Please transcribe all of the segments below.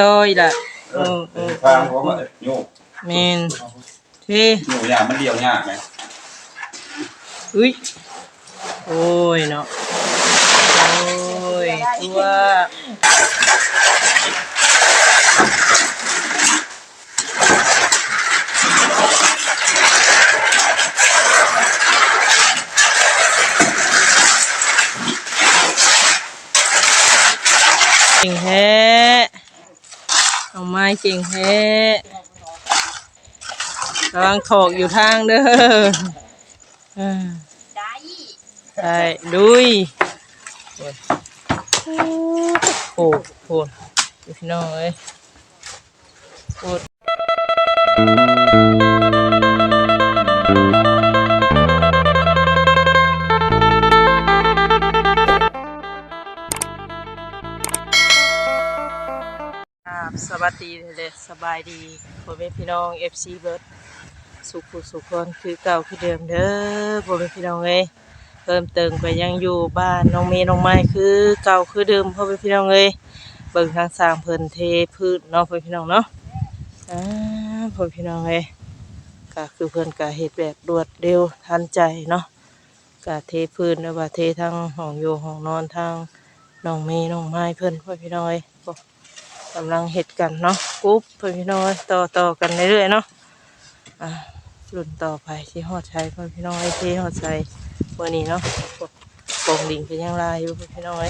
ต่อยล่ะเออเออทางผมว่าโยกแม่นที่โยกยากมันเดียวยากไหมอุ้ยโอ้ยเนาะโอ้ยตัวเก่งแท้ เอาไม้เก่งแท้ระวังถอกอยู่ทางเด้ออ่าได้ใช่ดุยโอ้โหดูพี่น้องเอ้ยโอ้ วัสดีเลยสบายดีพ่อแม่พี่น้อง FC เบิร์ดสุขสุขคนคือเก่าคือเดิมเด้อพ่อแม่พี่น้องเอ้ยเพิ่มเติมก็ยังอยู่บ้านน้องเมย์น้องไม้คือเก่าคือเดิมพ่อแม่พี่น้องเลยเบิ่งทางสร้างเพิ่นเทพืชเนาะพ่อแม่พี่น้องเนาะอ่าพ่อแม่พี่น้องเลยก็คือเพิ่นก็เฮ็ดแบบรวดเร็วทันใจเนาะก็เทพื้นแล้วว่าเททั้งห้องอยู่ห้องนอนทางน้องเมย์น้องไม้เพิ่นพ่อแม่พี่น้องเอ้ย กำลังเห็ดกันเนาะกุ๊บพ่อพี่น้อยต่อต่อกันเรื่อยๆเนาะอ่ารุ่นต่อไปที่หอดชัยพ่อแม่พี่น้อยเที่ยเทฮอดชัยเมื่อนี้เนาะปงดิงเป็นยังไงอยู่พี่น้อย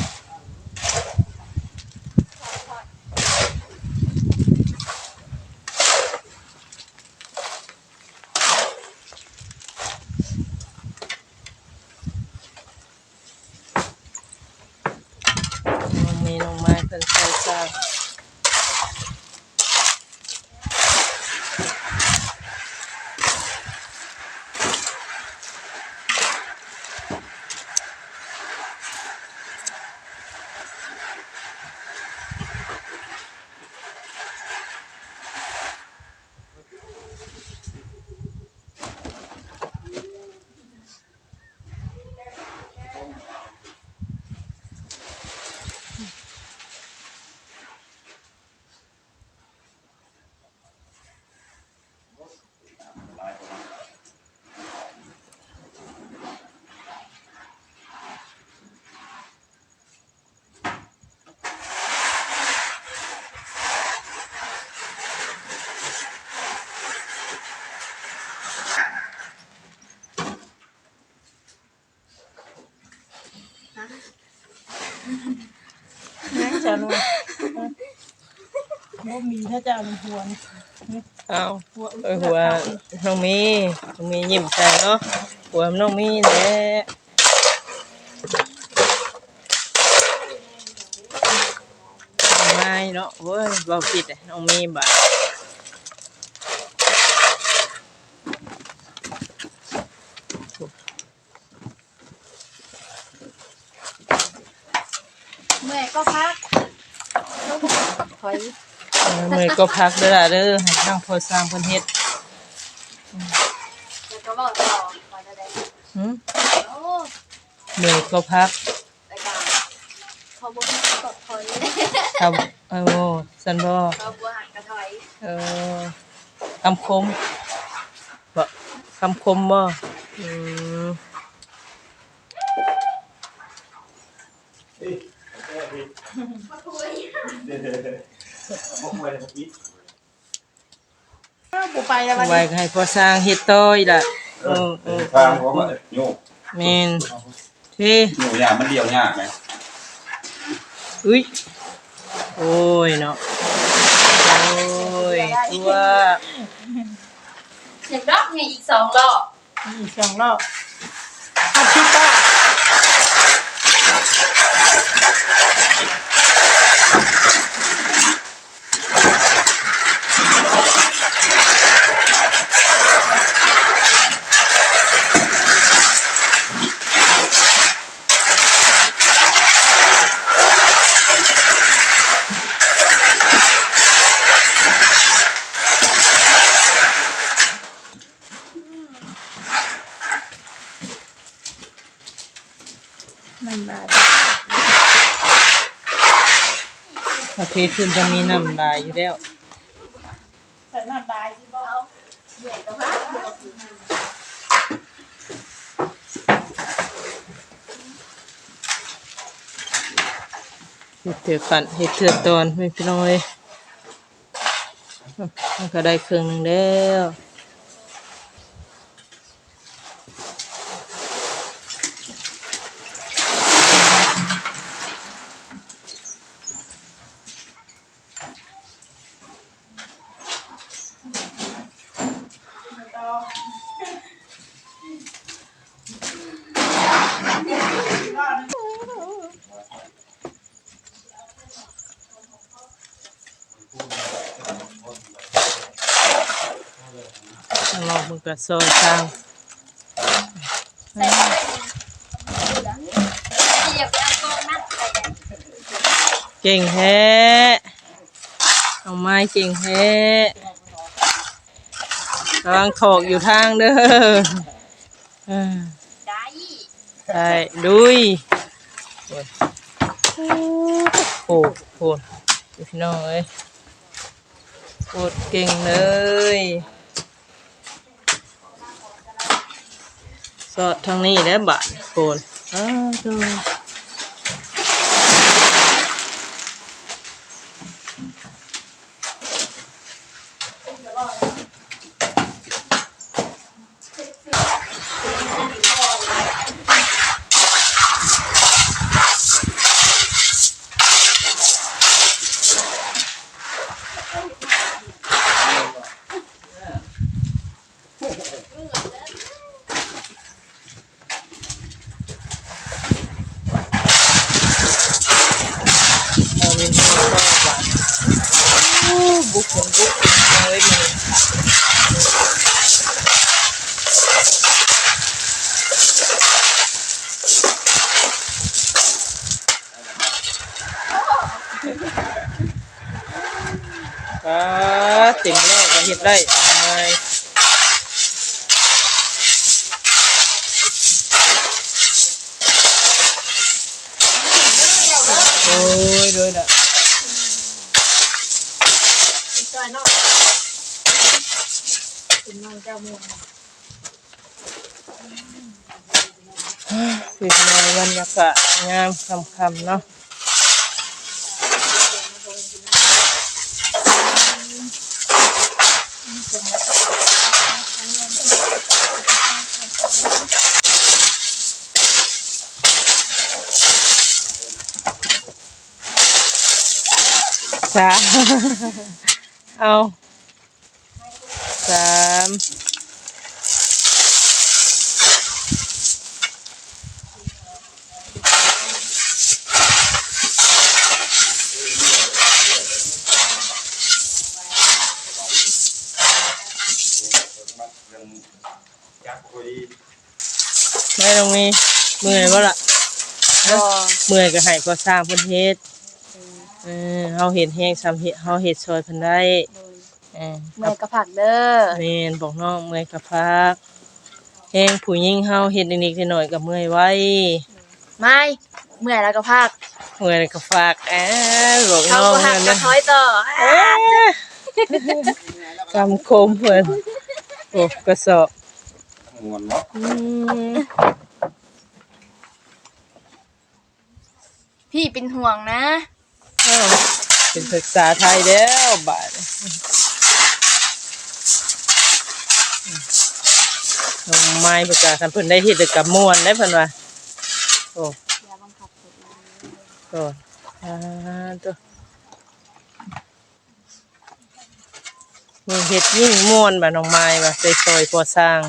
บ่มีถ้าจะเอาหัวเอาเออหัวน้องมีน้องมียิ้มใจเนาะหัวน้องมีแหละไม่เนาะเว้ยเบาผิดอะน้องมีบาดเมื่อยก็พักถอยเออ มือก็พักเด้อล่ะเด้อให้ทางพอสร้างเพิ่นเฮ็ดแล้วก็บอกต่อมาจะได้หึโอ้มือก็พักรายการเขาบอกกดถอยครับเออสันบ่เขาบอกหันกระถอยเออคำคมบ่คำคมบ่อืม ปูไปแล้ววันไว้นี้ให้พอสร้างเฮ็ดต่ออีกล่ะเออเออทางผมว่าโยกแม่นที่โยกยากมันเดียวยากไหมอุ้ยโอ้ยเนาะโอ้ยตัวเสียงดอกมีอีกสองรอบอีกสองรอบพัดชิต้า เพชรขึ้นจะมีน้ำลายอยู่แล้วใส่น้ำลายสิบ่เอาเหนื่อยกับพักเห็ดเถือกกันเห็ดเถือตอนไม่พี่น้อยมันก็ได้เครื่องหนึ่งแล้ว กมันก็ซอยข้างใส่ไปเหยียบไปเอากองนัดใส่เก่งแท้เอาไม้เก่งแท้กำลังถกอยู่ทางเด้ออ่าได้ได้ดุยโอ้โหพี่น้องเอ้ยโคตรเก่งเลย สอดทางนี้แล้วบาดโกนอ้าวดู เอาเมนูก็หวานโอ้บุกของบุกเลยมัน อ่าติ่งแรกก็เฮ็ดได้ทำไมโอ้ยเลยน่ะจอยนอกถึงนอนเจ้ามือ คือในบรรยากาศงามคำๆเนาะ สามเอาสาม ไม่ต้องมีเมื่อยบ่ล่ะบ่เมื่อยก็ให้ก็สร้างเพิ่นเฮ็ดเออเฮาเห็นแฮงซ้ำเฮ็ดเฮาเฮ็ดช่วยเพิ่นได้เออเมื่อยกับผักเด้อแม่นบอกน้องเมื่อยก็พักแฮงผู้หญิงเฮาเฮ็ดนิดๆหน่อยๆก็เมื่อยไว้ไม่เมื่อยแล้วก็พักเมื่อยก็ฝากแอบบอกเขาน้องก็หักเพิ่นก็นะถอยต่อเอ๊ะกำคมเพิ่นโอ้กระสอบ มวนเนาะอืมพี่เป็นห่วงนะอ้าวเป็นภาษาไทยแล้วบาดนี้น้องไม้ประกาศคันเพิ่นได้เฮ็ดได้กับม่วนได้เพิ่นว่าโอ้อย่าบังคับตัวเองโอ้อ่าตัวมีเฮ็ดยิ่งม่วนบ่น้องไม้ว่าใส่ซอยพอสร้างอ๋ออ่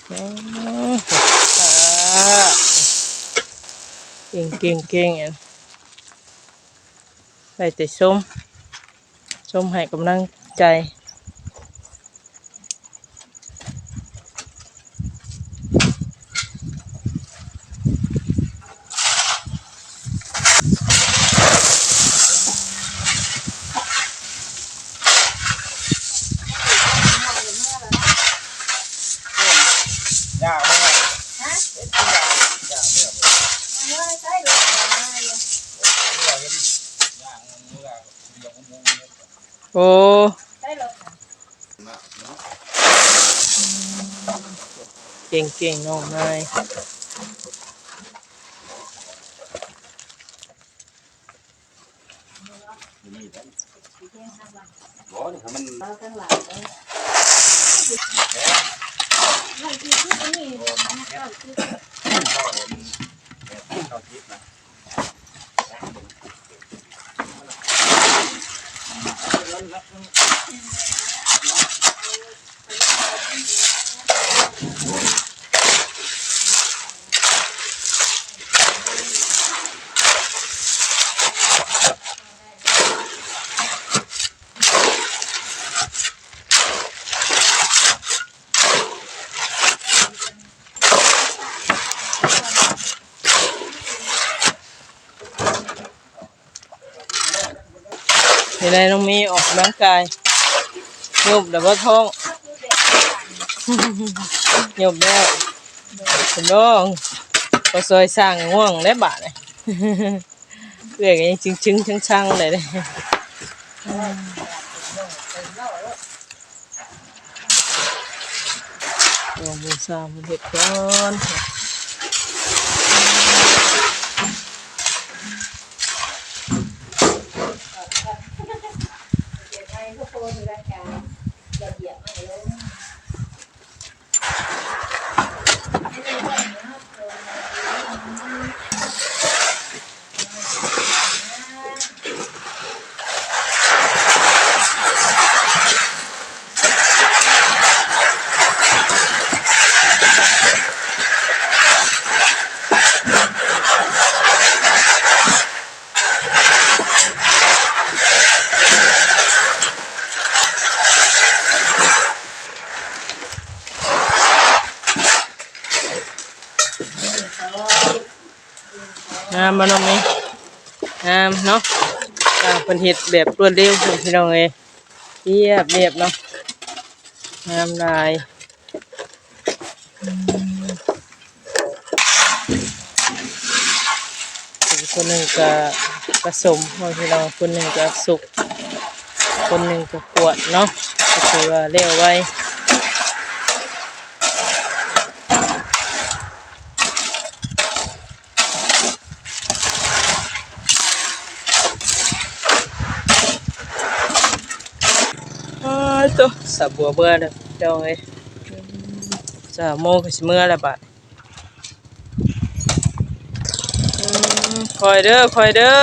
า เก่งเก่งเก่งอันใส่แต่ส้มส้มให้กำลังใจ ยากไหม ฮะเมื่อยใช่หรือเปล่า โอ้ ได้เลย เก่งเก่งๆน้องนายบ่นี่มัน เราข้างหลังเลยไม่ที่ที่นี่มันก็คื อะไรน้องมีออกกำลังกายโยบแต่ว่าท้องโยบแล้วเป็นน้องก็ซอยสร้างง่วงได้บาทเลยเพื่อนก็ยังชึงชึงช่างช่างๆเลยเลยลองมือสามมือเห็ดก่อน เดี๋ยวไปก็โพสต์รายการอย่าเหยียบไม่ลง งามมาน้องมีงาเนาะอ่าเป็นเห็ดแบบรวดเร็วพี่น้องเอ้ยเรียบเรียบเนาะงามลายคนหนึ่งก็ผสมบางทีเราคนหนึ่งก็สุก คนหนึ่งก็ปวดเนาะก็คือว่าเลี้ยวไว้ ตัวสับบัวเบื่อเด้อเจ้าเอ้ยจะโมก็สิเมื่อละบาดอืมคอยเด้อคอยเด้อ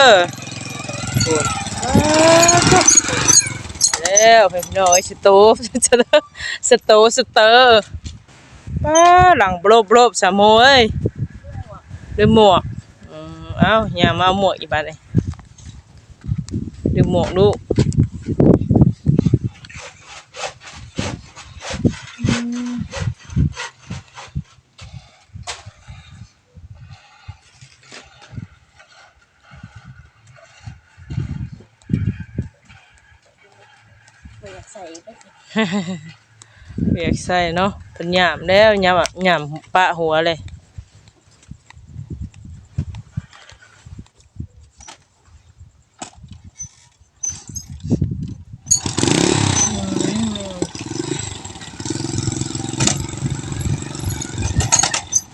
แล้วเพิ่นน้อยสตูสเตอร์สโตสเตอร์ป้าหลังโบลบโบลบสามโมเอ้ยลืมหมวกเอ้าอย่ามาเอาหมวกอีกบัดเลยลืมหมวกลูกอืม ไม่อยากใส่ไปสิเปียกใส่เนาะเป็นหยามแล้วหยามอะหยามปะหัวเลย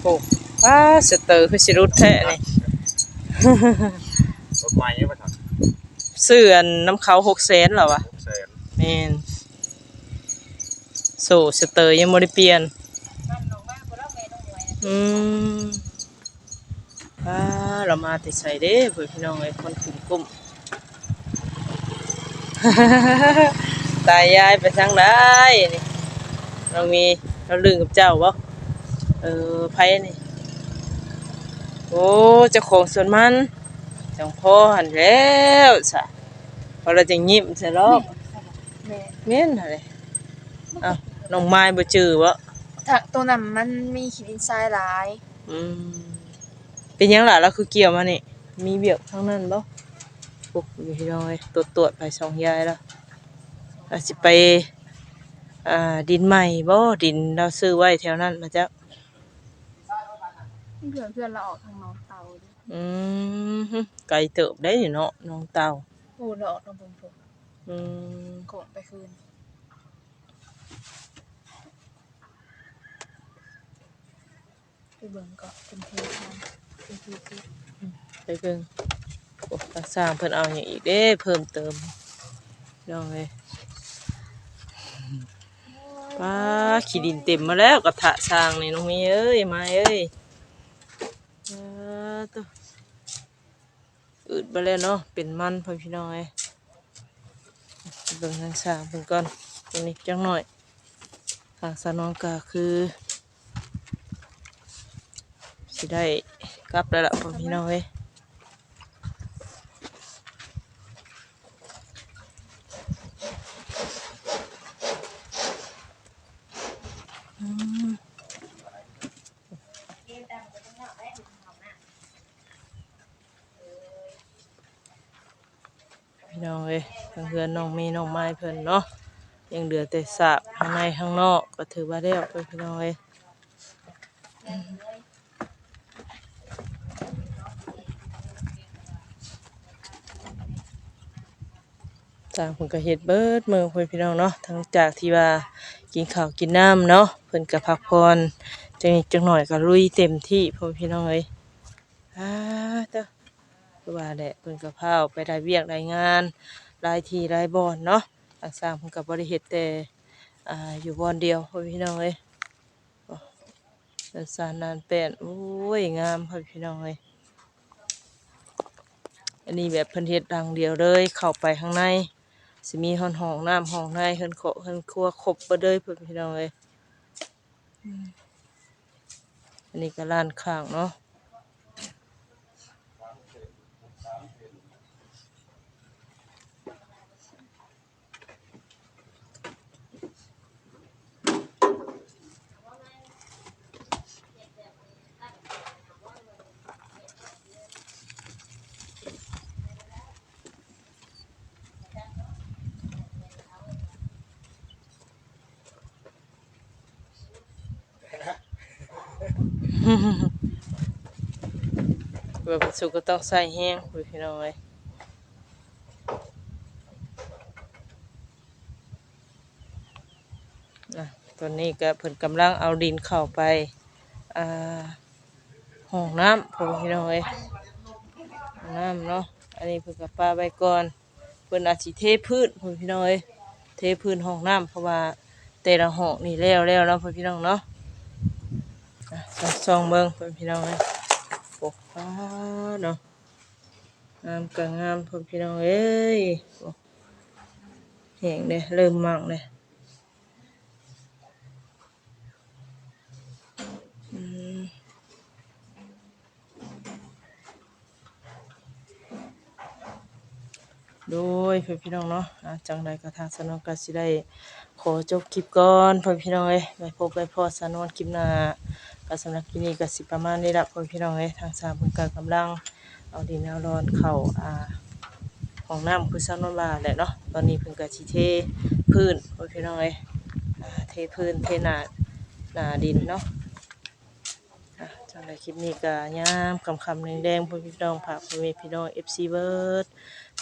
โอ้ป้าสเตอร์คือสิรุดแท้นี่รถไม้เนี่ยมาทเสื้ออันน้ำเขาหกแสนเหรอวะำแสนแม่น โซ่สเตอร์ยังไม่ได้เปลี่ยนมันลงมาเพราะเราแม่ต้องหน่วยอืมป้าเรามาแต่ใส่เด้เพื่อนพี่น้องไอ้คนขุ่มกุ้มตายยายไปทางได้นี่เรามีเราลืมกับเจ้าบ่เออไผนี่ โอ้เจ้าของสวนมันจังพ่อหันแล้วสะพอเราจะยิ้มใส่รอบแม่เม่นอะไรอ้าว น้องไม้บ่จื้อบ่ถักตัวนั้นมันมีขีดินทรายหลายอืมเป็นหยังล่ะเราคือเกี่ยวมานี่ มีเบียกข้างนั้นบ่ปุ๊บมีพี่น้อยตรวจตรวจไปสองยายแล้วเราสิไปอ่าดินใหม่บ่ดินเราซื้อไว้แถวนั้นมาจ้ะเพื่อนเพื่อนเราออกทางน้องเตาดิอืมฮึไกลเติบได้อยู่เนาะน้องเต่าปูหลอกน้องผมผมอืมโกงไปคืนไป เบิ่งก็เป็นเทปมันเป็นเทปไปเบิ่งโอ้ตาสร้างเพิ่นเอาหยังอีกเด้เพิ่มเติมพี่น้องเอ้ยป้าขี้ดินเต็มมาแล้วกระทะสร้างนี่น้องมีเอ้ยมาเอ้ยอ่าตัวอืดไปแล้วเนาะเป็นมันพ่อพี่น้องเอ้ยเบิ่งทางสร้างเพิ่นก่อนตรงนี้จังหน่อยทางสานองก็คือ สิได้กลับแล้วล่ะพ่อพี่น้องเอ้ยพี่น้องเอ้ยทางเพื่อนน้องมีน้องไม้เพิ่นเนาะยังเหลือแต่สระข้างในข้างนอกก็ถือว่าแล้วไปพี่น้องเอ้ย จางเพิ่นก็เฮ็ดเบิดมือเพิ่นพี่น้องเนาะทั้งจากที่ว่ากินข้าวกินน้ำเนาะเพิ่นก็พักผ่อนจังนิดจังหน่อยก็ลุยเต็มที่พ่อพี่น้องเอ้ยอ่าเด้อคือว่าแหละเพิ่นก็พาออกไปได้เวียกได้งานหลายที่หลายบ่อนเนาะทางสร้างเพิ่นก็บ่ได้เฮ็ดแต่อ่าอยู่บ่อนเดียวพ่อพี่น้องเอ้ยเป็นสารนานแป้นโอ้ยงามพ่อพี่น้องเอ้ยอันนี้แบบเพิ่นเฮ็ดดังเดียวเลยเข้าไปข้างใน สิมีห้องห้องน้ำห้องในเพิ่นโคเพิ่นครัวครบเบิดเลยพ่อพี่น้องเอ้ยอืมอันนี้ก็ร้านข้างเนาะ แบบสุกก็ต้องใส่แห้งคุยพี่น้องเลยนะตอนนี้ก็เพิ่นกำลังเอาดินเข้าไปห้องน้ำพอพี่น้องเลยห้องน้ำเนาะ อันนี้เพิ่นกับปลาไว้ก่อน เพิ่นอาจสิเทพื้นพอพี่น้องเลยเทพื้นห้องน้ำเพราะว่าแต่ละห้องนี่แล้วแล้วแล้วพอพี่น้องเนาะ ซองเบิ่งพอพี่น้องเลยปกฟ้าเนาะงามก็งามพ่อพี่น้องเอ้ยอ้แห้งเลยเริ่มมั่งเลยอืมโดยพ่อพี่น้องเนาะะจังใดก็ทางสนองก็สิได้ขอจบคลิปก่อนพ่อพี่น้องเอ้ยไปพบไปพอสนวนคลิปหน้า ก็สำหรับที่นี่ก็สิประมาณนี้ละพ่อพี่น้องเอ้ยทางสามเพิ่นก็กำลังเอาดินเอาร้อนเข้าอ่าห้องน้ำคือซักนนว่าแหละเนาะตอนนี้เพิ่นก็สิเทพื้นพ่อพี่น้องเอ้ยเทพื้นเทหนาหนาดินเนาะอะจังไดคลิปนี้ก็ยามค่ำแดงๆพ่อพี่น้องฝากพ่อแม่พี่น้อง FC เบิร์ด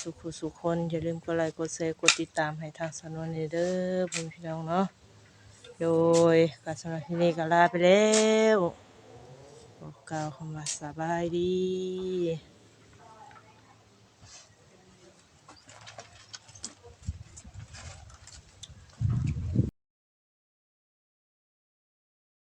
สุขุสุขคนอย่าลืมกดไลค์กดแชร์กดติดตามให้ทางสนวนนี่เด้อพ่อพี่น้องเนาะ โดยกาสำหรับที่นี่ก็ลาไปแล้วบอกกล่าวคำว่าสบายดี